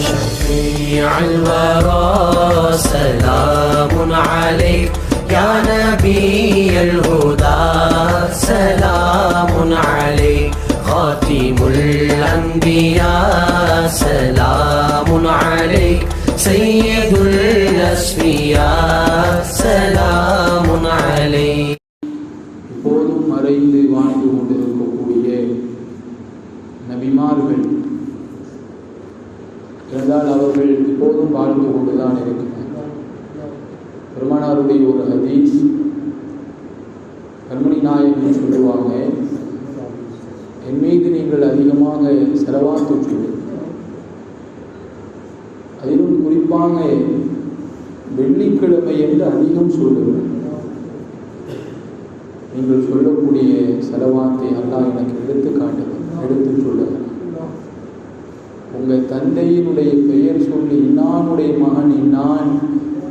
شفيع الورى سلام عليك. يا نبي الهدى سلام عليك. خاتم الأنبياء سلام عليك. سيد الأسفياء سلام இருந்தால் அவர்கள் இப்போதும் வாழ்ந்து கொண்டுதான் இருக்கிறார்கள் பெருமானாருடைய ஒரு ஹதீஸ் கண்மணி நாயகன் சொல்லுவாங்க என் மீது நீங்கள் அதிகமாக செலவாத்து சொல்லுங்கள் அதிலும் குறிப்பாக வெள்ளிக்கிழமை என்று அதிகம் சொல்லுங்கள். நீங்கள் சொல்லக்கூடிய செலவாத்தை அல்லாஹ் எனக்கு எடுத்து காட்டுங்கள் எடுத்து சொல்லுங்கள். உங்கள் தந்தையினுடைய பெயர் சொல்லி இன்னானுடைய மகன் இன்னான்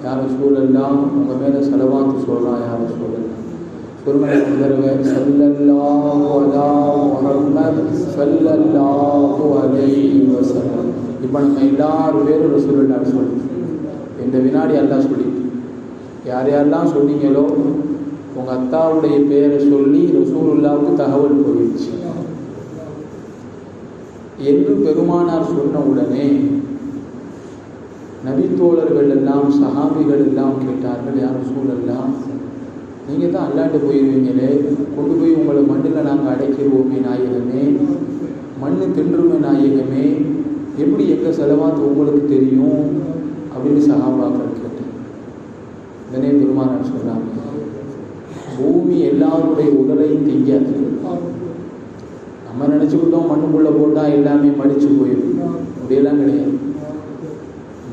யார சூழல்லாம் உங்கள் மேலே செலவாத்து சொல்கிறான் யார சூழல்லாம் சொல்லுங்க தடவை சல்லல்லாஹு அலா முஹம்மத் சல்லல்லாஹு அலைஹி வஸல்லம். இப்போ நம்ம எல்லாரும் பேரும் ரசூலுல்லாஹ் சொல்லி. இந்த வினாடி அல்லாஹ் சொல்லி. யார் யாரெல்லாம் சொன்னீங்களோ உங்கள் அத்தாவுடைய பேரை சொல்லி ரசூலுல்லாவுக்கு தகவல் போயிடுச்சு. என்று பெருமானார் சொன்ன உடனே நபித்தோழர்கள் எல்லாம் சஹாபிகள் எல்லாம் கேட்டார்கள் யாரும் சூழல்லாம் நீங்கள் தான் அல்லாண்டு போயிடுவீங்களே கொண்டு போய் உங்களை மண்ணில் நாங்கள் அடைக்கிறோமே நாயகமே மண்ணு தின்றுமே நாயகமே எப்படி எங்கள் செலவாத்து உங்களுக்கு தெரியும்? அப்படின்னு சகாபாக்கள் கேட்டேன் உடனே பெருமானார் சொன்னாங்க பூமி எல்லாருடைய உடலையும் திங்காது. நம்ம நினச்சிக்கிட்டோம் மண்ணுக்குள்ளே போட்டால் எல்லாமே மடித்து போயிடும். அப்படியெல்லாம் கிடையாது.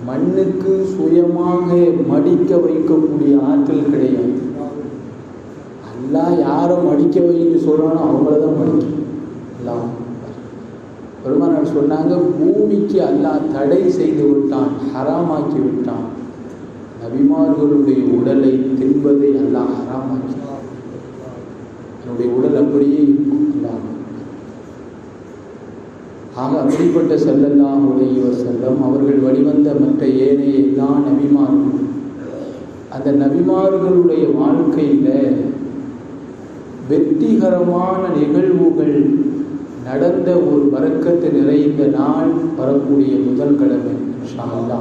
மண்ணுக்கு சுயமாக மடிக்க வைக்கக்கூடிய ஆற்றல் கிடையாது. எல்லாம் யாரை மடிக்க வைன்னு சொல்கிறானோ அவங்கள தான் மடிக்கும். எல்லாம் பெருமானார் சொன்னாங்க பூமிக்கு அல்லாஹ் தடை செய்து விட்டான் ஹராமாக்கி விட்டான். நபிமார்களுடைய உடலை தின்பதை அல்லாஹ் ஹராமாக்கி. என்னுடைய உடல் அப்படியே இருக்கும். அல்லாஹ். ஆக அப்படிப்பட்ட செல்லல்லாம் உடையவர் செல்லம். அவர்கள் வழிவந்த மற்ற ஏனைய எல்லா நபிமார்கள் அந்த நபிமார்களுடைய வாழ்க்கையில வெற்றிகரமான நிகழ்வுகள் நடந்த ஒரு வரக்கத்து நிறைந்த நாள் வரக்கூடிய முதல் கிழமை ஷாலா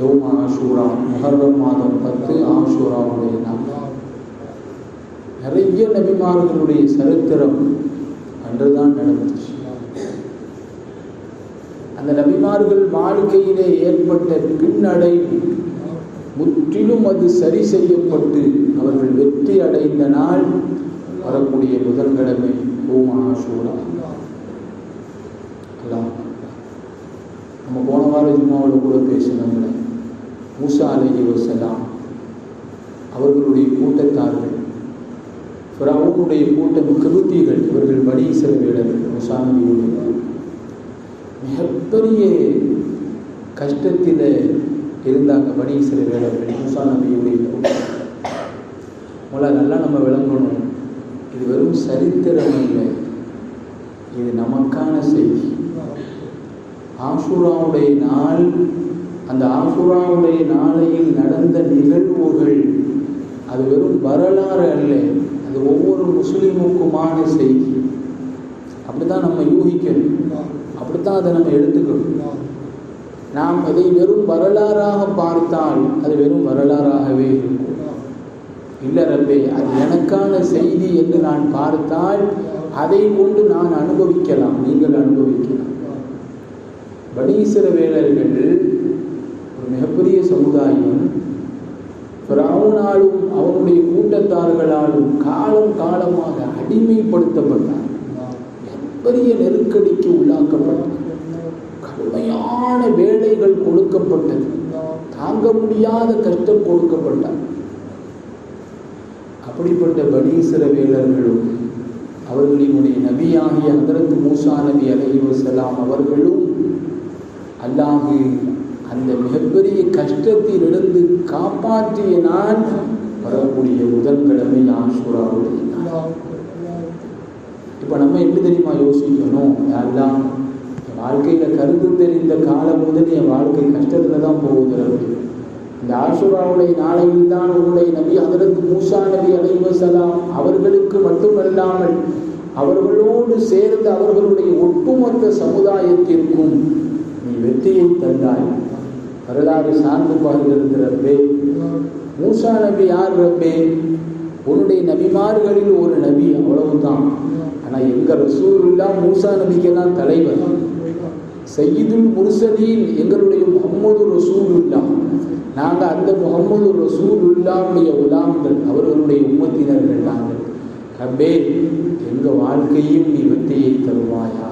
யோம் ஆஷூரா முஹர்ரம் மாதம் பத்து ஆஷூராவுடைய நாள். நிறைய நபிமார்களுடைய சரித்திரம் அன்றுதான் நடந்துச்சு. அந்த நபிமார்கள் வாழ்க்கையிலே ஏற்பட்ட பின்னடை முற்றிலும் அது சரி செய்யப்பட்டு அவர்கள் வெற்றி அடைந்த நாள் வரக்கூடிய புதன்கிழமை ஓமா ஆஷூரா. நம்ம போன வார ஜும்மாவோட கூட பேசினோம்ல. மூசா அலைஹி வசலாம் அவர்களுடைய கூட்டத்தார்கள் அவர்களுடைய கூட்டம் கிருத்திகள் இவர்கள் பனி இஸ்ரவேலர்கள் மூசா நபியுடைய. மிகப்பெரிய கஷ்டத்தில் இருந்தாங்க பனி இஸ்ரவேலர்கள் மூசா நபியுடைய கூட்டம் முதல்ல நல்லா நம்ம விளங்கணும். இது வெறும் சரித்திரம் இல்லை. இது நமக்கான செய்தி. ஆசுராவுடைய நாள் அந்த ஆசுராவுடைய நாளையில் நடந்த நிகழ்வுகள் அது வெறும் வரலாறு அல்ல. அது ஒவ்வொரு முஸ்லீமுக்குமான செய்தி. அப்படிதான் நம்ம யூகிக்கணும். அப்படித்தான் அதை நம்ம எடுத்துக்கணும் நாம் அதை வெறும் வரலாறாக பார்த்தால் அது வெறும் வரலாறாகவே இருக்கும். இல்லை ரப்பே அது எனக்கான செய்தி என்று நான் பார்த்தால் அதை கொண்டு நான் அனுபவிக்கலாம் நீங்கள் அனுபவிக்கலாம். பனீஸ்வர வேலர்கள் ஒரு மிகப்பெரிய சமுதாயம் பிராமணாலும் அவனுடைய கூட்டத்தார்களாலும் காலம் காலமாக அடிமைப்படுத்தப்பட்டார் பெரிய நெருக்கடிக்கு உள்ளாக்கப்பட்டது. கடுமையான வேலைகள் கொடுக்கப்பட்டது. தாங்க முடியாத கஷ்டம் கொடுக்கப்பட்டார் அப்படிப்பட்ட பனீசர வேலர்களும் அவர்களினுடைய நபியாகிய ஹதரத் மூசா நபி அலைஹி வஸலாம் அவர்களும் அல்லாஹு அந்த மிகப்பெரிய கஷ்டத்திலிருந்து காப்பாற்றிய நான் வரக்கூடிய முதல்கிழமை ஆசுராவுடைய நாள். இப்போ நம்ம எப்படி தெரியுமா யோசிக்கணும்? எல்லாம் வாழ்க்கையில் கருத்து தெரிந்த காலம் முதல் என் வாழ்க்கை கஷ்டத்தில் தான் போகுது இந்த ஆசுராவுடைய நாளையில் தான் உன்னுடைய நபி அதற்கு மூசா நபி அலைவசலாம் அவர்களுக்கு மட்டுமல்லாமல் அவர்களோடு சேர்ந்து அவர்களுடைய ஒட்டுமொத்த சமுதாயத்திற்கும் நீ வெற்றியை தந்தாய். வரலாறு சார்ந்து பாருகிறது ரப்பே. மூசா நபி யார் ரப்பே? உன்னுடைய நபிமார்களில் ஒரு தான். ஆனால் எங்கள் ரசூலுல்லா மூசா தான் தலைவர். சையீதுல் முர்சலீன் எங்களுடைய முகமது ரசூலுல்லா நாங்கள் அந்த முகமது ரசூலுல்லாவுடைய உலாம்கள் அவர்களுடைய உம்மத்தினர்கள் நாங்கள். ரப்பே எங்கள் வாழ்க்கையும் நீ வெற்றியை தருவாயாக.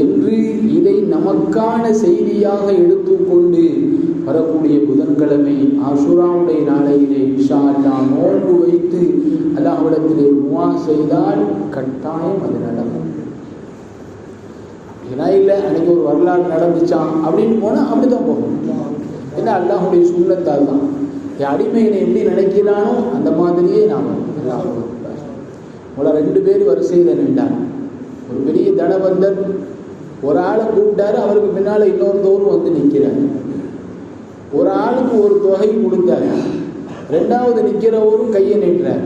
என்று இதை நமக்கான செய்தியாக எடுத்துக்கொண்டு வரக்கூடிய புதன்கிழமை ஆசுராவுடைய நாளையிலே இன்ஷா அல்லா நோன்பு வைத்து அல்லாஹ்விடத்திலே முவா செய்தால் கட்டாயம் அது நடக்கும். ஏன்னா இல்லை. அன்னைக்கு ஒரு வரலாறு நடந்துச்சான் அப்படின்னு போனால் அப்படி தான் போகும். ஏன்னா அல்லாஹுடைய சுண்ணத்தால் தான். என் அடிமையினை எப்படி நினைக்கிறானோ அந்த மாதிரியே நாம் எல்லாம் உங்களை ரெண்டு பேர் வரிசையில் நின்றாங்க. ஒரு பெரிய தனவந்தர் ஒரு ஆளை கூப்பிட்டாரு. அவருக்கு பின்னால் இன்னொருத்தவரும் வந்து நிற்கிறார் ஒரு ஆளுக்கு ஒரு தொகை கொடுத்தாரு ரெண்டாவது நிற்கிறவரும் கையை நீட்டுறார்.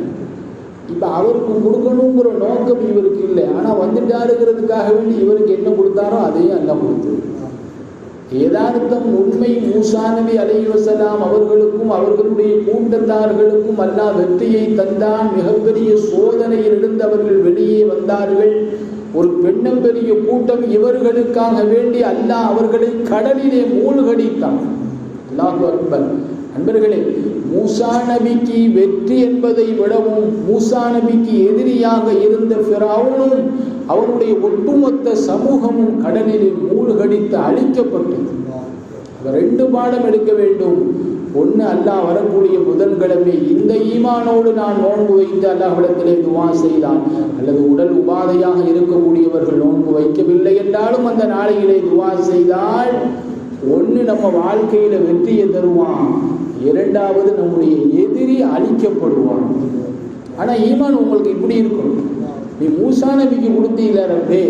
இப்போ அவருக்கு கொடுக்கணுங்கிற நோக்கம் இவருக்கு இல்லை. ஆனால் வந்துட்டாருங்கிறதுக்காக வேண்டி இவருக்கு என்ன கொடுத்தாரோ அதையும் அல்ல கொடுத்து. ஏதார்த்தம் உண்மை மூசானவி அலைவசலாம் அவர்களுக்கும் அவர்களுடைய கூட்டத்தார்களுக்கும் அல்லாஹ் வெற்றியை தந்தான். மிகப்பெரிய சோதனையிலிருந்து அவர்கள் வெளியே வந்தார்கள். ஒரு பெண்ணம்பெரிய கூட்டம் இவர்களுக்காக வேண்டி அல்லாஹ் அவர்களை கடலிலே மூழ்கடித்தான். அல்லாஹு அக்பர். நண்பர்களே மூசா நபிக்கு வெற்றி என்பதை விடவும் மூசா நபிக்கு எதிரியாக இருந்த ஃபிரௌனும் அவருடைய ஒட்டுமொத்த சமூகமும் கடலில் மூழ்கடித்து அழிக்கப்பட்டது. ரெண்டு பாடம் எடுக்க வேண்டும். ஒன்று அல்லாஹ் வரக்கூடிய புதன்கிழமை இந்த ஈமானோடு நான் நோன்பு வைத்து அல்லாஹ்விடத்திலே துவா செய்தான். அல்லது உடல் உபாதையாக இருக்கக்கூடியவர்கள் நோன்பு வைக்கவில்லை என்றாலும் அந்த நாளையிலே துவா செய்தால் ஒன்று நம்ம வாழ்க்கையில் வெற்றியை தருவான் இரண்டாவது நம்முடைய எதிரி அழிக்கப்படுவான். ஆனால் ஈமான் உங்களுக்கு இப்படி இருக்கும். நீ மூசா நபிக்கு கொடுத்தீங்கள ரப்பே.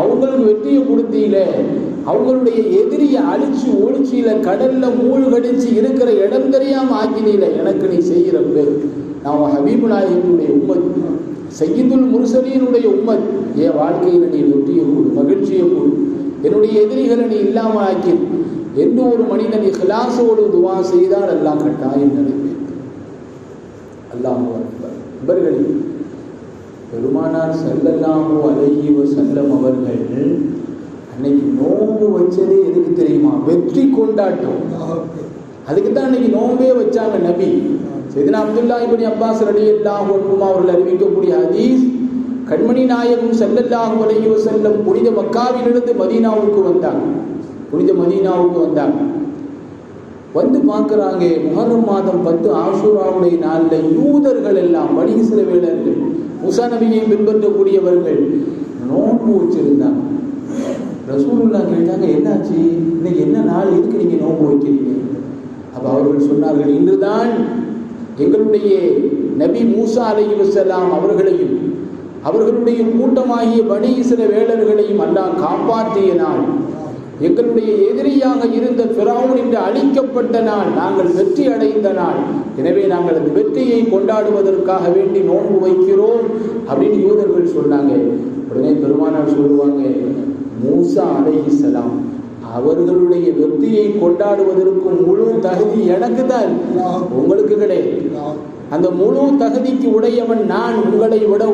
அவங்களுக்கு வெற்றியை கொடுத்தீங்கள அவங்களுடைய எதிரியை அழிச்சு ஒழிச்சியில கடல்ல மூழ்கடிச்சு இருக்கிற இடம் தெரியாம ஆக்கினீல. எனக்கு நீ செய்கிறப்ப நான் ஹபீபு நாயகனுடைய உம்மத். சையீதுல் முருசலியனுடைய உம்மத். என் வாழ்க்கையில் நீ வெற்றியை கொடு மகிழ்ச்சியை கொடு. என்னுடைய எதிரிகளை நீ இல்லாமல் ஆக்கி என்று ஒரு மனிதன் இஹ்லாசோடு துவா செய்தால் எல்லாம் கட்டாயம் நிறைவேற்றும் அல்லாஹ் இவர்கள் பெருமானார் செல்லல்லாமோ அழகி செல்லம் அவர்கள் அன்னைக்கு நோன்பு வச்சதே எதுக்கு தெரியுமா? வெற்றி கொண்டாட்டம். அதுக்கு தான் அன்னைக்கு நோன்பே வச்சாங்க நபி. செய்தினா அப்துல்லா இப்னி அப்பாஸ் ரலியல்லாஹு அன்ஹு அவர்கள் அறிவிக்கக்கூடிய ஹதீஸ் கண்மணி நாயகம் செல்லல்லாஹு வலையோ செல்லும் புனித மக்காவிலிருந்து மதீனாவுக்கு வந்தாங்க புனித மதீனாவுக்கு வந்தாங்க வந்து பார்க்குறாங்க முகரம் மாதம் பத்து ஆசூராவுடைய நாளில் யூதர்கள் எல்லாம் பனி இஸ்ரவேலர்கள் முசா நபியை பின்பற்றக்கூடியவர்கள் நோன்பு வச்சிருந்தாங்க. ரசூலுல்லா கேட்டாங்க என்னாச்சு? இன்னைக்கு என்ன நாள்? எதுக்கு நீங்கள் நோன்பு வைக்கிறீங்க? அப்போ அவர்கள் சொன்னார்கள் இன்றுதான் எங்களுடைய நபி மூசா அலையுசலாம் அவர்களையும் அவர்களுடைய கூட்டமாகிய பனி இஸ்ரவேலர்களையும் அல்லாஹ் காப்பாற்றிய நாள் எங்களுடைய எதிரியாக இருந்த பிராவுன் என்று அழிக்கப்பட்ட நாள் நாங்கள் வெற்றி அடைந்த நாள். எனவே நாங்கள் அந்த வெற்றியை கொண்டாடுவதற்காக வேண்டி நோன்பு வைக்கிறோம் அப்படின்னு யூதர்கள் சொன்னாங்க. உடனே பெருமானார் சொல்லுவாங்க மூசா அலைஹிஸ்ஸலாம் அவர்களுடைய வெற்றியை கொண்டாடுவதற்கு முழு தகுதி எனக்கு தான். உங்களுக்கு கிடையாது. அந்த முழு தகுதிக்கு உடையவன் நான் உங்களை விட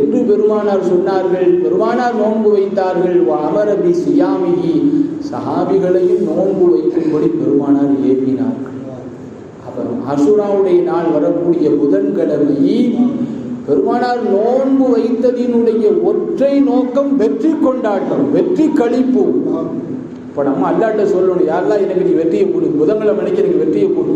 என்று பெருமானார் சொன்னார்கள். பெருமானார் நோன்பு வைத்தார்கள். அமரபி சியாமிகி சஹாபிகளையும் நோன்பு வைக்கும்படி பெருமானார் ஏவினார்கள் அப்புறம் அசுராவுடைய நாள் வரக்கூடிய புதன்கிழமை. பெருமானார் நோன்பு வைத்ததினுடைய ஒற்றை நோக்கம் வெற்றி கொண்டாட்டம் வெற்றி கழிப்பு இப்போ நம்ம அல்லாட்ட சொல்லணும். யாரெல்லாம் எனக்கு நீ வெற்றியை கொடு? புதன்கிழமை அன்னைக்கு எனக்கு வெற்றியை கொடு.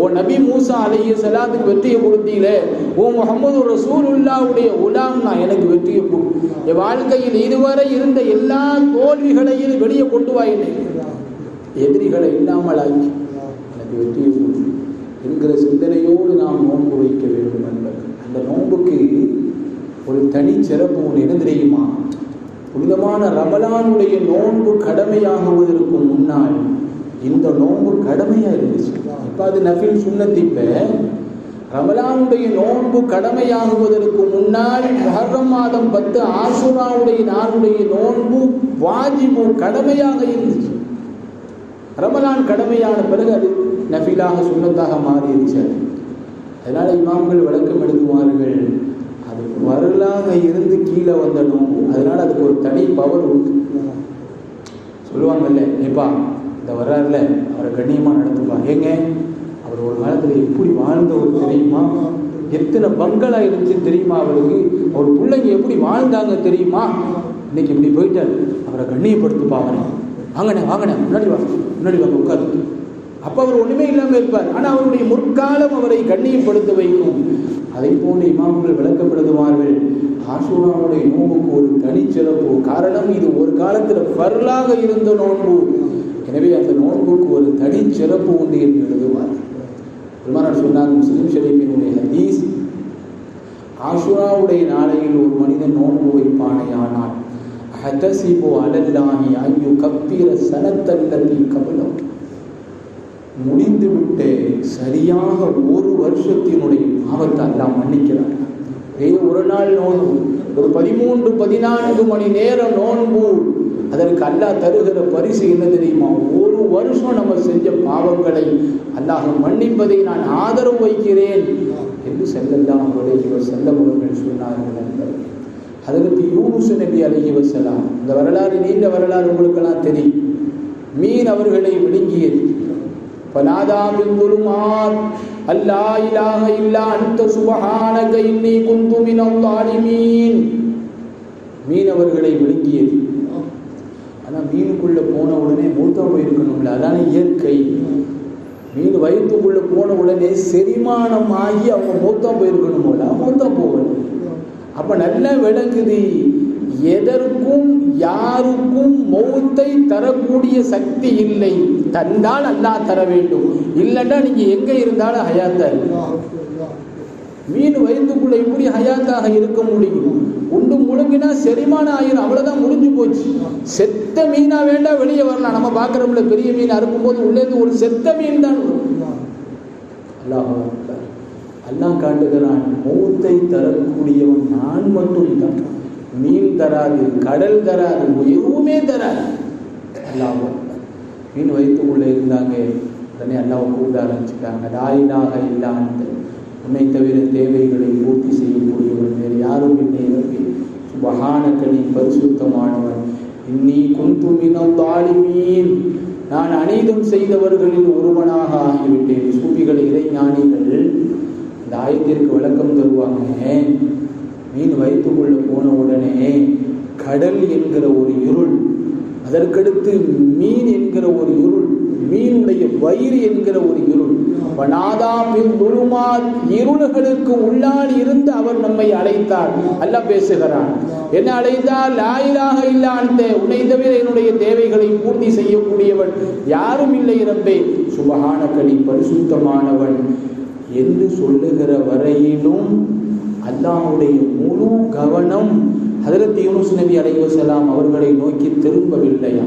ஓ நபி மூசா அலைய சலாத்துக்கு வெற்றியை கொடுத்தீங்களே. ஓ முகமது ரசூலுல்லாவுடைய உலாம் நான் எனக்கு வெற்றியை கொடு. என் வாழ்க்கையில் இதுவரை இருந்த எல்லா தோல்விகளையும் வெளியே கொண்டு வா என்னை. எதிரிகளை இல்லாமல் ஆக்கி எனக்கு வெற்றியை கொடு என்கிற சிந்தனையோடு நாம் நோன்பு வைக்க வேண்டும் என்பது. அந்த நோன்புக்கு ஒரு தனி சிறப்பு ஒன்று என்ன தெரியுமா? புனிதமான ரமலானுடைய நோன்பு கடமையாகுவதற்கு முன்னால் இந்த நோன்பு கடமையா இருந்துச்சு. இப்ப அது நஃபில் சுன்னத் இப்ப. ரமலானுடைய நோன்பு கடமையாகுவதற்கு முன்னால் மொஹர்ரம் மாதம் பத்து ஆசுராவுடைய நாளுடைய நோன்பு வாஜிபு கடமையாக இருந்துச்சு. ரமலான் கடமையான பிறகு அது நஃபிலாக சுண்ணத்தாக மாறிடுச்சு. அதனால இமாம்கள் விளக்கம் எழுதுவார்கள் அது வரலாக இருந்து கீழே வந்த நோன்பு. அதனால அதுக்கு ஒரு தனி பவர் உண்டு. சொல்லுவாங்கல்ல ஏப்பா இந்த வர்றாருல அவரை கண்ணியமாக நடத்துப்பா ஏங்க? அவர் ஒரு காலத்தில் எப்படி வாழ்ந்தவர் தெரியுமா? எத்தனை பங்களா இருந்துச்சு தெரியுமா அவருக்கு? அவர் பிள்ளைங்க எப்படி வாழ்ந்தாங்க தெரியுமா? இன்னைக்கு இப்படி போயிட்டார். அவரை கண்ணியப்படுத்து அவனை வாங்கண்ணே வாங்கண்ணே முன்னாடி வாங்க முன்னாடி வாங்க உட்காந்து அப்போ அவர் ஒன்றுமே இல்லாமல் இருப்பார். ஆனால் அவருடைய முற்காலம் அவரை கண்ணியப்படுத்த வைக்கும். அதை போன்ற இமாம்கள் விளக்கப்படுத்துவார்கள். ஆசூராவுடைய நோம்புக்கு ஒரு தனிச்சிறப்பு. காரணம் இது ஒரு காலத்தில் பரலாக இருந்த நோன்பு. எனவே அந்த நோன்புக்கு ஒரு தனிச்சிறப்பு உண்டு என்று எழுதுவார் பெருமானார் சொன்னார் முஸ்லிம் ஷரீஃபினுடைய ஹதீஸ் ஆஷுராவுடைய நாளையில் ஒரு மனிதன் நோன்பு வைப்பானே ஆனால் ஹதசிபு அலல்லாஹி ஐயு கப்பீர சனத்தல்லதி கபலம் முடிந்துவிட்டு சரியாக ஒரு வருஷத்தினுடைய பாவத்தை அல்லாஹ் மன்னிக்கிறார் ஏ ஒரு நாள் நோன்பு ஒரு பதிமூன்று பதினான்கு மணி நேரம் நோன்பு அதற்கு அல்லாஹ் தருகிற பரிசு என்ன தெரியுமா? ஒரு வருஷம் நம்ம செஞ்ச பாவங்களை அல்லாஹ் மன்னிப்பதை நான் ஆதரவு வைக்கிறேன் என்று செல்லல்லாம் அவருடைய செல்லமுகங்கள் சொன்னார்கள் நண்பர்கள். அதற்கு யூனுசு நபி அழகி வசலாம் இந்த வரலாறு நீண்ட வரலாறு உங்களுக்கெல்லாம் தெரியும். மீன் அவர்களை விழுங்கியது. பலாதாவில் குருமார் அல்லா இலாக இல்லா அந்த சுபஹானக இன்னி குந்து மினம் மீனவர்களை விழுங்கியது. மீனுக்குள்ளே போன உடனே மூத்தம் போயிருக்கணும்ல அதான இயற்கை. மீன் வயிற்றுக்குள்ளே போன உடனே செரிமானம் ஆகி அவங்க மூத்தம் போயிருக்கணுமோல மூத்தம் போகணும். அப்போ நல்லா விளங்குது எதற்கும் யாருக்கும் மௌத்தை தரக்கூடிய சக்தி இல்லை. தந்தால் அல்லா தர வேண்டும். இல்லைன்னா நீங்க எங்கே இருந்தாலும் ஹயாத்தா மீன் வயிற்றுக்குள்ள இப்படி ஹயாத்தாக இருக்க முடியும். உண்டு முழுங்கினா செரிமானம் ஆயிரும். அவ்வளவுதான் முடிஞ்சு போச்சு. செத்த மீனா வேண்டாம் வெளியே வரலாம். நம்ம பார்க்குறோம்ல பெரிய மீன் அறுக்கும்போது உள்ளேருந்து ஒரு செத்த மீன் தான் அல்லாஹ் அல்லாஹ் காட்டுகிறான் மௌத்தை தரக்கூடியவன் நான் மட்டும் தான் மீன் தராது கடல் தராது எதுவுமே தராது. அல்லாஹ் மீன் வயிற்றுக்குள்ளே இருந்தாங்க. உடனே அல்லாவை கூட ஆரம்பிச்சுட்டாங்க தாயினாக இல்லாமல் உன்னை தவிர தேவைகளை பூர்த்தி செய்யக்கூடியவன் வேறு யாரும் இல்லை ரப்பி சுபஹானக்கனி பரிசுத்தமானவன். இன்னி குந்துமினம் தாலிமீன். நான் அனைத்தும் செய்தவர்களில் ஒருவனாக ஆகிவிட்டேன். சூபிகள் இறைஞானிகள் இந்த ஆயத்திற்கு விளக்கம் தருவாங்க. மீன் வயிற்றுக்குள்ள போன உடனே கடல் என்கிற ஒரு இருள் அதற்கடுத்து மீன் என்கிற ஒரு இருள் மீனுடைய வயிறு என்கிற ஒரு இருள். வனாதாமின் துளுமாத் இருளுகளுக்கு உள்ளால் இருந்து அவர் நம்மை அழைத்தார். அல்ல பேசுகிறான். என்ன அழைத்தால் லாயிலாக இல்லான்ட்டு உன்னை தவிர என்னுடைய தேவைகளை பூர்த்தி செய்யக்கூடியவன் யாரும் இல்லை ரப்பே. சுபகான கனி பரிசுத்தமானவன். என்று சொல்லுகிற வரையிலும் அல்லாவுடைய முழு கவனம் ஹதரத் யூனுஸ் நபி அலைவசலாம் அவர்களை நோக்கி திரும்பவில்லையா?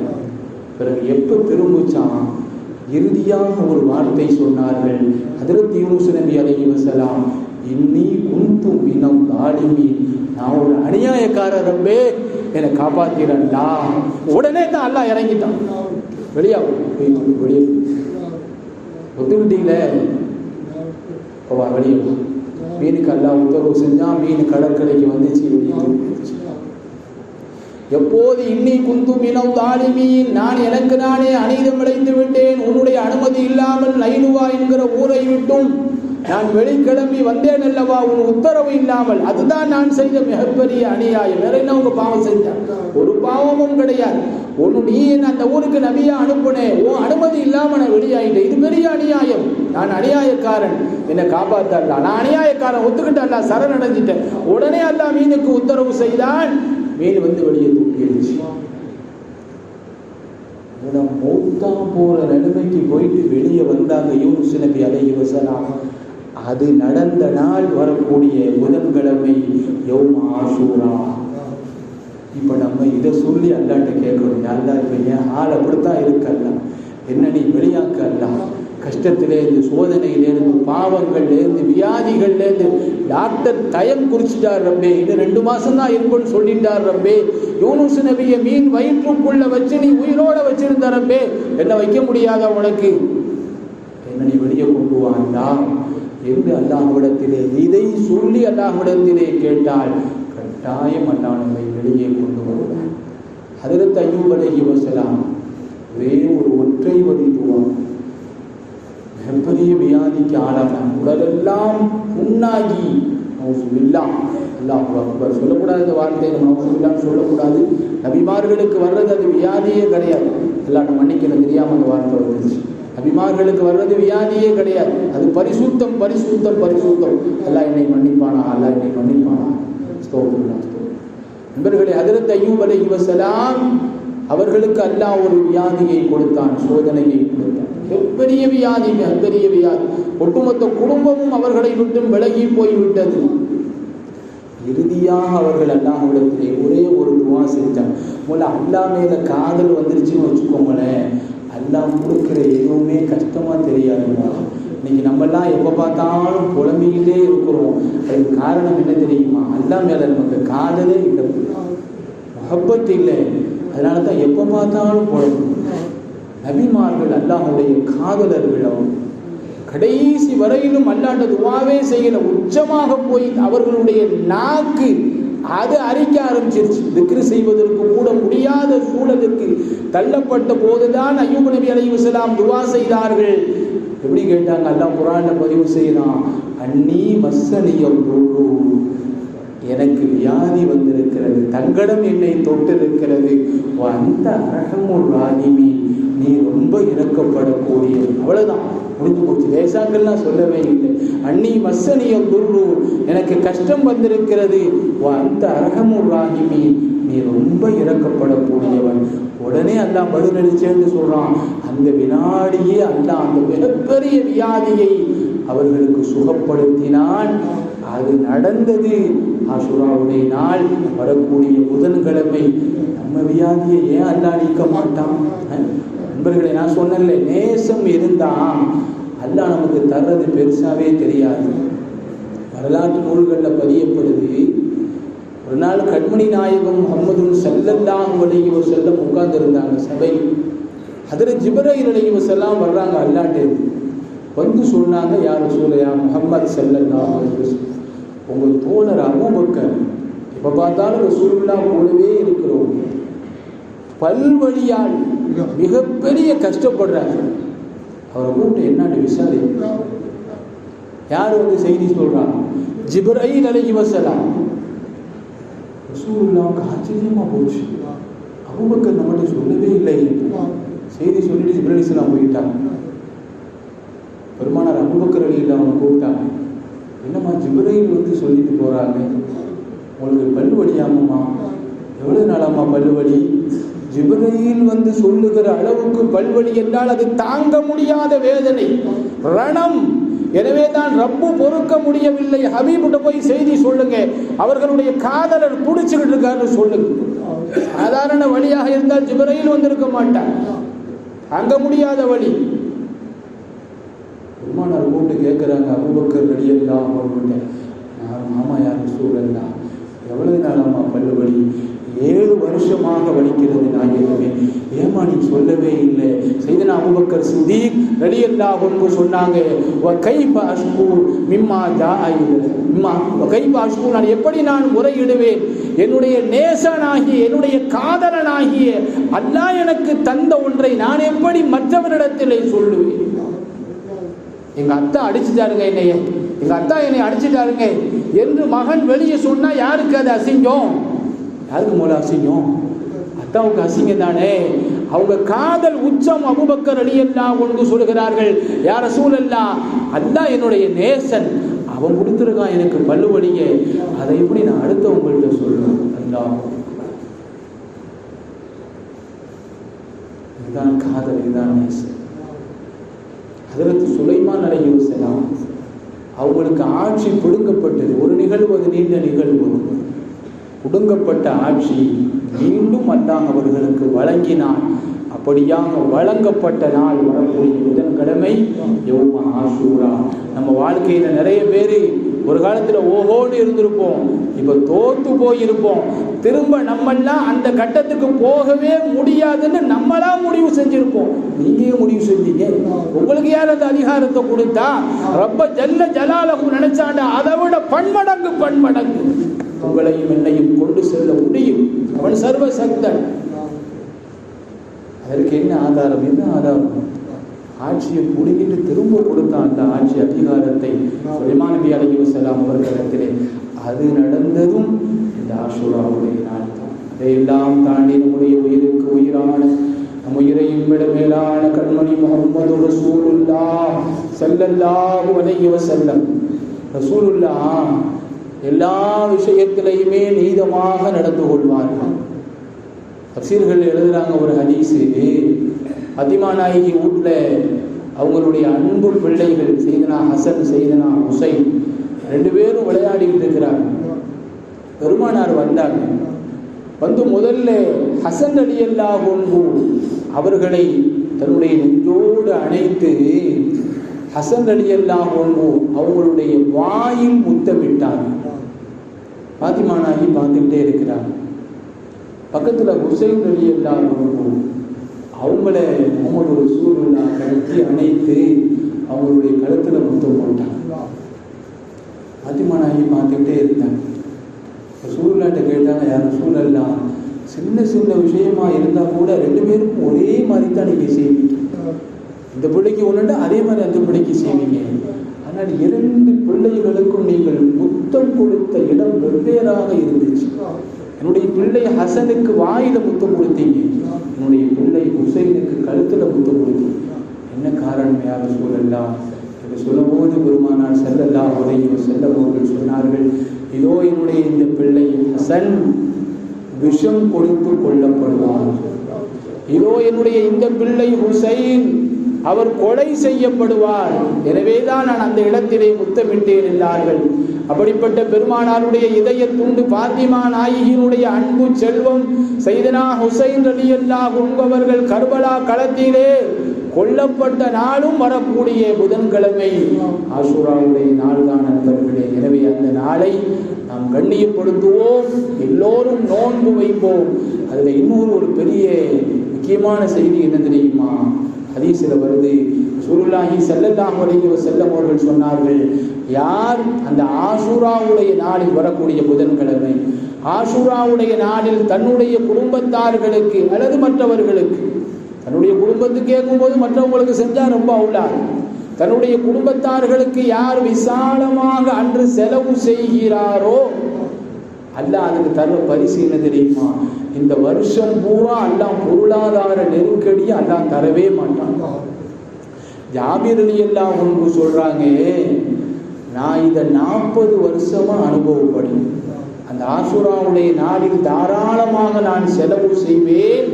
பிறகு எப்போ திரும்பிச்சான்? இறுதியாக ஒரு வார்த்தை சொன்னார்கள். ஹதரத் யூனுஸ் நபி அலைவசலாம் இன்னி குந்து இனம் தாடிமி நான் ஒரு அநியாயக்காரர் ரப்பே என்னை காப்பாத்திரண்டா உடனே தான் அல்லாஹ் இறங்கிட்டான். வெளியாகும் வெளியே ஒத்துக்கிட்டீங்களே? வெளியே போ. மீனுக்கு எல்லாம் உத்தரவு செஞ்சால் மீன் கடற்கரைக்கு வந்துச்சு வெளியே எப்போது இன்னி குந்து மினம் தாலிமீன்? நான் எனக்கு நானே அநீதம் அடைந்து விட்டேன். உன்னுடைய அனுமதி இல்லாமல் நைனுவா என்கிற ஊரை விட்டும். நான் வெளிக்கிளம்பி வந்தேன் அல்லவா? உன் உத்தரவு இல்லாமல். அதுதான் நான் செய்த மிகப்பெரிய அநியாயம். வேற என்ன உங்க பாவம் செஞ்சேன் ஒரு பாவமும் கிடையாது. ஒன்று நீ என்ன அந்த ஊருக்கு நபியா அனுப்புனேன் உன் அனுமதி இல்லாம நான் வெளியாயிட்டேன். இது பெரிய அநியாயம். நான் அநியாயக்காரன். என்னை காப்பாற்றா நான் அநியாயக்காரன். ஒத்துக்கிட்டல்லா சரணடைஞ்சிட்டேன். உடனே அல்லா மீனுக்கு உத்தரவு செய்தான். மேல் வந்து வெளியே தூக்கிடுச்சு இவன் மௌத்தா போற நிலைமைக்கு போயிட்டு வெளியே வந்தாங்க யூனுஸ் நபி அலைஹி வஸலாம். அது நடந்த நாள் வரக்கூடிய புதன்கிழமை யௌம ஆஷூரா. இப்போ நம்ம இதை சொல்லி அல்லாட்ட கேட்கணும் அல்லா இப்போ என் ஆள் அப்படித்தான் இருக்கல்ல? என்ன நீ வெளியாக்க அல்ல கஷ்டத்திலேருந்து சோதனையிலேருந்து பாவங்கள்லேருந்து வியாதிகள்லேருந்து டாக்டர் தயம் குறிச்சிட்டார் ரப்பே. இது ரெண்டு மாதம் தான் இருக்கும்னு சொல்லிட்டார் ரப்பே. யூனுஸ் நபியை மீன் வயிற்றுக்குள்ள வச்சு நீ உயிரோட வச்சிருந்த ரப்பே. என்ன வைக்க முடியாத உனக்கு? என்ன நீ வெளியே கொண்டு வாண்டா என்று அல்லாஹ்விடத்திலே இதை சொல்லி அல்லாஹ்விடத்திலே கேட்டால் கட்டாயம் அல்லாஹ் நம்மை வெளியே கொண்டு வருவார் ஹதரத் அய்யூப் அலைஹி ஒரே ஒரு ஒற்றை வரி துவாங்க பெரிய வியாதிக்கு ஆளானான் உடலெல்லாம் புண்ணாகி. நவுசுபில்லா. அல்லாஹ் அக்பர் சொல்லக்கூடாது இந்த வார்த்தையை நம்ம நவுசுபில்லான்னு சொல்லக்கூடாது. நபிமார்களுக்கு வர்றது அது வியாதியே கிடையாது. எல்லாம் நம்ம மன்னிக்கணும் தெரியாம அந்த வார்த்தை வந்துருச்சு. அபிமார்களுக்கு வர்றது வியாதியே கிடையாது. அது பரிசுத்தம் பரிசுத்தம் பரிசுத்தம். எல்லாம் என்னை மன்னிப்பானா? அல்லாஹ் என்னை மன்னிப்பானா? நண்பர்களே ஹதரத் அய்யூப் அலைஹி இவசலாம் அவர்களுக்கு அல்லாஹ் ஒரு வியாதியை கொடுத்தான் சோதனையை கொடுத்தான். மிகப்பெரிய வியாதி மிகப்பெரிய வியாதி. ஒட்டுமொத்த குடும்பமும் அவர்களை விட்டு விலகி போய்விட்டது. இறுதியாக அவர்கள் அல்லாஹிடத்திலே ஒரே ஒரு துவா செஞ்சாங்க முதல்ல அல்லா மேல காதல் வந்துருச்சுன்னு வச்சுக்கோங்களேன். அல்லாஹ் கொடுக்குற எதுவுமே கஷ்டமா தெரியாதுங்களா இன்னைக்கு நம்மெல்லாம் எப்போ பார்த்தாலும் புலம்பிக்கிட்டே இருக்கிறோம். அதுக்கு காரணம் என்ன தெரியுமா? அல்லா மேல நமக்கு காதலே இல்லை. முகப்பத் இல்லை. அதனால தான் எப்போ பார்த்தாலும் புலம்பும் நபிமார்கள் அல்லாஹுடைய காதலர்கள் அவங்க கடைசி வரையிலும் அல்லாண்ட துவாவே செய்யல. உச்சமாக போய் அவர்களுடைய நாக்கு அது அரிக்க ஆரம்பிச்சிருச்சு. திக்ரு செய்வதற்கு கூட முடியாத சூழலுக்கு தள்ளப்பட்ட போதுதான் ஐயூப் நபி அலைஹி வஸலாம் துவா செய்தார்கள். எப்படி கேட்டாங்க? அல்லாஹ் குரான்ல பதிவு செய்யலாம் அன்னி மஸ்ஸனியம் எனக்கு வியாதி வந்திருக்கிறது தங்கடம் என்னை தொட்டிருக்கிறது. அந்த அரகமுள் ராகிமீன் நீ ரொம்ப இறக்கப்படக்கூடியது அவ்வளவுதான். முடிஞ்சு போச்சு. லேசாக்கள்லாம் சொல்லவே இல்லை. அன்னி மஸ்ஸனிய துர்ரு எனக்கு கஷ்டம் வந்திருக்கிறது. அந்த அரகமுர் ராகிமி நீ ரொம்ப இறக்கப்படக்கூடியவன். உடனே அல்லாஹ் பதிலளிச்சேன்னு சொல்றான். அந்த வினாடியே அல்லாஹ் அந்த மிகப்பெரிய வியாதியை அவர்களுக்கு சுகப்படுத்தினான். அது நடந்தது. ஆசுராவுடைய நாள் வரக்கூடிய புதன்கிழமை. நம்ம வியாதியை ஏன் அல்லா நீக்க மாட்டான்? நண்பர்களை நான் சொன்னேன்ல நேசம் இருந்தால் அல்லா நமக்கு தர்றது பெருசாவே தெரியாது. வரலாற்று நூல்களில் பதியப்படுது. ஒரு நாள் கண்மணி நாயகம் முகமதுன் செல்லல்லாம் வலையி செல்லம் உட்கார்ந்துருந்தாங்க சபை. அதில் ஜிபரையில் அலைஹி செல்லாம் வர்றாங்க அல்லாட்டு. வந்து சொன்னாங்க யார் சூழையா முகமது செல்லல்லாம் உங்கள் தோழர் அபூபக்கர் எப்போ பார்த்தாலும் ரசூலுல்லாஹ் கூடவே இருக்கிறோம். பல்வழியால் மிகப்பெரிய கஷ்டப்படுறாங்க அவரை கூப்பிட்டு என்னன்னு விசாரி? யார் வந்து செய்தி சொல்றாங்க ஜிப்ரைல் அலைஹி வசலாம் ரசூலுல்லாஹ்வுக்கு ஆச்சரியமா போச்சு. அபூபக்கர் நம்மகிட்ட சொல்லவே இல்லை. செய்தி சொல்லிட்டு ஜிப்ரைல் அலைஹிஸ்ஸலாம் போயிட்டாங்க பெருமானார் அபூபக்கர் அலியில் அவங்க கூப்பிட்டாங்க. என்னம்மா ஜிப்ரைல் வந்து சொல்லிட்டு போறாங்க? உங்களுக்கு பல்லு வலியாமம்மா எவ்வளவு நாளாம்மா பல்லு வலி ஜிப்ரையில் வந்து சொல்லுகிற அளவுக்கு பல்வழி என்றால் அது தாங்க முடியாத வேதனை. ரணம். எனவே தான் ரப்பு பொறுக்க முடியவில்லை. ஹபீபிட்ட போய் செய்தி சொல்லுங்க. அவர்களுடைய காதலர் துடிச்சுக்கிட்டு இருக்காருன்னு சொல்லுங்க. சாதாரண வழியாக இருந்தால் ஜிபரையில் வந்திருக்க மாட்டார். தாங்க முடியாத வழி. பெருமானார் கூப்பிட்டு கேட்குறாங்க அபுபக்கர் ரெடியெல்லாம் அவங்கள்ட்ட யார் மாமா யார் சூழல்லா எவ்வளவு நாளாமா பல்லு ஏழு வருஷமாக வலிக்கிறது நான் எதுவுமே ஏமா நீ சொல்லவே இல்லை. செய்தனா அபுபக்கர் சித்திக் எல்லா ஒன்று சொன்னாங்க "வ கைஃப மிம்மா ஜா மிம்மா வ கைஃப நான் எப்படி நான் முறையிடுவேன்? என்னுடைய நேசனாகிய என்னுடைய காதலனாகிய அல்லாஹ் எனக்கு தந்த ஒன்றை நான் எப்படி மற்றவரிடத்திலே சொல்லுவேன்? எங்க அத்தா அடிச்சுட்டாருங்க என்னைய. எங்க அத்தா என்னை அடிச்சுட்டாருங்க. என்று மகன் வெளியே சொன்னா யாருக்கு அது அசிங்கம்? யாருக்கு மூல அசிங்கம்? அத்தாவுக்கு அசிங்கம் தானே. அவங்க காதல் உச்சம் அபுபக்கர் அலியல்லா ஒன்று சொல்கிறார்கள் யார சூழல்லா அல்லா என்னுடைய நேசன். அவன் கொடுத்துருக்கான் எனக்கு பல்லு வலிய. அதை எப்படி நான் அடுத்தவங்கள்ட்ட சொல்றேன்? அல்லா இதுதான் காதல் இதுதான் நேசன். சுலைமா சுலைமான் அலைஹிவசலாம் அவங்களுக்கு ஆட்சி கொடுக்கப்பட்டது ஒரு நிகழ்வு அது நீண்ட நிகழ்வு. பிடுங்கப்பட்ட ஆட்சி மீண்டும் அல்லாஹ் அவர்களுக்கு வழங்கினான். அப்படியாக வழங்கப்பட்ட நாள் வரக்கூடிய புதன்கிழமை எவ்வளோ ஆசூரா நம்ம வாழ்க்கையில் நிறைய பேர் ஒரு காலத்தில் ஓஹோடு இருந்திருப்போம். இப்போ தோத்து போயிருப்போம். திரும்ப நம்மெல்லாம் அந்த கட்டத்துக்கு போகவே முடியாதுன்னு நம்மளா முடிவு செஞ்சிருப்போம். நீங்களே முடிவு செஞ்சீங்க. உங்களுக்கு யார் அந்த அதிகாரத்தை கொடுத்தா? ரொம்ப ஜல்ல ஜலாலகு நினைச்சாண்ட அதை விட பன்மடங்கு பன்மடங்கு. உங்களையும் என்னையும் கொண்டு செல்ல முடியும். அவன் சர்வ சக்தன் அதற்கு என்ன ஆதாரம்? என்ன ஆதாரம்? ஆட்சியை புடுங்கிட்டு திரும்ப கொடுத்தான் அந்த ஆட்சி அதிகாரத்தை சுலைமான் நபி அலைஹி வஸல்லம் அவர்களிடத்திலே. அது நடந்ததும் இந்த ஆஷூராவுடைய நாள் தான் அதையெல்லாம் தாண்டி நம்முடைய உயிருக்கு உயிரான நம் உயிரையும் விட மேலான கண்மணி முகமது ரசூலுல்லா செல்லல்லாஹு அலைஹி வஸல்லம். ரசூலுல்லா எல்லா விஷயத்திலையுமே நீதமாக நடந்து கொள்வார்கள் தப்சீர்கள் எழுதுறாங்க ஒரு ஹதீஸு. அதிமா நாயகி வீட்டில் அவங்களுடைய அன்பு பிள்ளைகள் செய்தனா ஹசன் செய்தனா ஹுசைன் ரெண்டு பேரும் விளையாடிக்கிட்டு இருக்கிறாங்க. பெருமானார் வந்தாங்க. வந்து முதல்ல ஹசன் அலி அல்லா ஒன்று அவர்களை தன்னுடைய நெஞ்சோடு அணைத்து ஹசன் அலி அல்லா அவங்களுடைய வாயில் முத்தமிட்டாங்க பாத்திமா நாயகி பார்த்துக்கிட்டே இருக்கிறாங்க. பக்கத்தில் ஹுசைன் அலி அல்லா அவங்கள முகமது ரசூலுல்லா கழுத்தி அணைத்து அவங்களுடைய கழுத்தில் முத்தம் போட்டாங்க. பாத்திமா நாயகி பார்த்துக்கிட்டே இருந்தாங்க. சூழ்நாட்டை கேட்டாங்க யார் ரசூலல்லா சின்ன சின்ன விஷயமா இருந்தால் கூட ரெண்டு பேருக்கும் ஒரே மாதிரி தான் நீங்கள் செய்வீங்க. இந்த பிள்ளைக்கு ஒன்றுண்டா அதே மாதிரி அந்த பிள்ளைக்கு செய்வீங்க ஆனால் இரண்டு பிள்ளைகளுக்கும் நீங்கள் முத்தம் கொடுத்த இடம் வெவ்வேறாக இருந்துச்சு. என்னுடைய பிள்ளை ஹசனுக்கு வாயில முத்தம் கொடுத்தீங்க. என்னுடைய பிள்ளை ஹுசைனுக்கு கழுத்துல முத்தம் கொடுத்தீங்க. என்ன காரணம் யார் சூழல்லாம் என்று சொல்லும்போது பெருமானார் செல்லல்லா உரையும் செல்லவர்கள் சொன்னார்கள் இதோ என்னுடைய இந்த பிள்ளை ஹசன் விஷம் கொடுத்து கொள்ளப்படுவான். இதோ என்னுடைய இந்த பிள்ளை ஹுசைன் அவர் கொலை செய்யப்படுவார். எனவேதான் நான் அந்த இடத்திலே முத்தமிட்டேன் என்றார்கள். அப்படிப்பட்ட பெருமானாருடைய இதய துண்டு பாத்திமா நாயகியினுடைய அன்பு செல்வம் செய்தனா ஹுசைன் அலி அல்லா உண்பவர்கள் கர்பலா களத்திலே கொல்லப்பட்ட நாளும் வரக்கூடிய புதன்கிழமை. ஆசூராவுடைய நாள் தான் நண்பர்களே எனவே அந்த நாளை நாம் கண்ணியப்படுத்துவோம். எல்லோரும் நோன்பு வைப்போம். அதில் இன்னொரு ஒரு பெரிய முக்கியமான செய்தி என்ன தெரியுமா? ஹதீஸில் வருது. சுருல்லாஹி செல்லல்லாம் அலைஹி செல்லம் அவர்கள் சொன்னார்கள் யார் அந்த ஆசூராவுடைய நாளில் வரக்கூடிய புதன்கிழமை? ஆசூராவுடைய நாளில் தன்னுடைய குடும்பத்தார்களுக்கு அல்லது மற்றவர்களுக்கு? தன்னுடைய குடும்பத்துக்கு கேட்கும்போது மற்றவங்களுக்கு செஞ்சால் ரொம்ப அவுலாது. தன்னுடைய குடும்பத்தார்களுக்கு யார் விசாலமாக அன்று செலவு செய்கிறாரோ அல்ல அதுக்கு தர பரிசு என்ன தெரியுமா? இந்த வருஷம் பூரா எல்லாம் பொருளாதார நெருக்கடி அல்லாஹ் தரவே மாட்டான். ஜாபீர் எல்லாம் ஒன்று சொல்றாங்க நான் இதை நாற்பது வருஷமா அனுபவப்படும் அந்த ஆசுராவுடைய நாளில் தாராளமாக நான் செலவு செய்வேன்.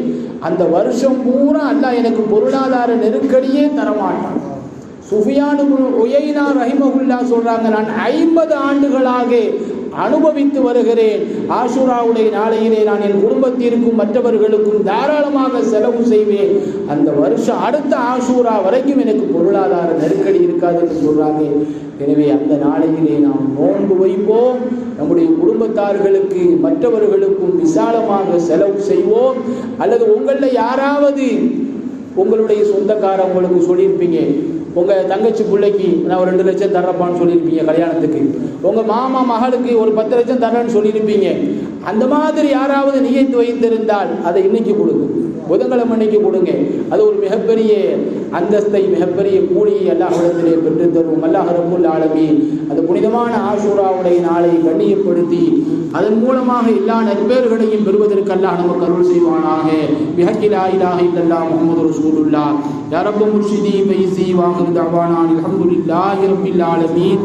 அந்த வருஷம் பூரா அல்லாஹ் எனக்கு பொருளாதார நெருக்கடியே தரமாட்டான். சுஃபியானு உயைனா ரஹிமகுல்லா சொல்றாங்க நான் ஐம்பது ஆண்டுகளாக அனுபவித்து வருகிறேன். ஆசுராவுடைய நாளையிலே நான் என் குடும்பத்திற்கும் மற்றவர்களுக்கும் தாராளமாக செலவு செய்வேன். அந்த வருஷம் அடுத்த ஆஷூரா வரைக்கும் எனக்கு பொருளாதார நெருக்கடி இருக்காதுன்னு சொல்றாங்க. எனவே அந்த நாளையிலே நாம் நோன்பு வைப்போம். நம்முடைய குடும்பத்தார்களுக்கு மற்றவர்களுக்கும் விசாலமாக செலவு செய்வோம். அல்லது உங்களில் யாராவது உங்களுடைய சொந்தக்காரங்களுக்கு சொல்லியிருப்பீங்க உங்க தங்கச்சி பிள்ளைக்கு நான் ஒரு ரெண்டு லட்சம் தர்றப்பான்னு சொல்லியிருப்பீங்க கல்யாணத்துக்கு. உங்க மாமா மகளுக்கு ஒரு பத்து லட்சம் தர்றேன்னு சொல்லியிருப்பீங்க. அந்த மாதிரி யாராவது நியத்து வைத்திருந்தால் அதை இன்னைக்கு கொடுங்க. புதன்கிழமை அன்னைக்கு கொடுங்க. அது ஒரு மிகப்பெரிய அந்தஸ்தை மிகப்பெரிய கூலியை அல்லாஹிடத்திலே பெற்று தருவோம் அல்லாஹ் ரபுல் ஆலமி அந்த புனிதமான ஆசூராவுடைய நாளை கண்ணியப்படுத்தி அதன் மூலமாக எல்லா நற்பேர்களையும் பெறுவதற்கு அல்லாஹ் நமக்கு அருள் செய்வானாக. பிஹக்கிலா இலாஹ இல்லல்லாஹ் முஹம்மது ரசூலுல்லாஹ். யா ரப்ப முர்ஷிதி பைசி வாஹிர் தஅவானா அல்ஹம்துலில்லாஹி ரப்பில் ஆலமீன்.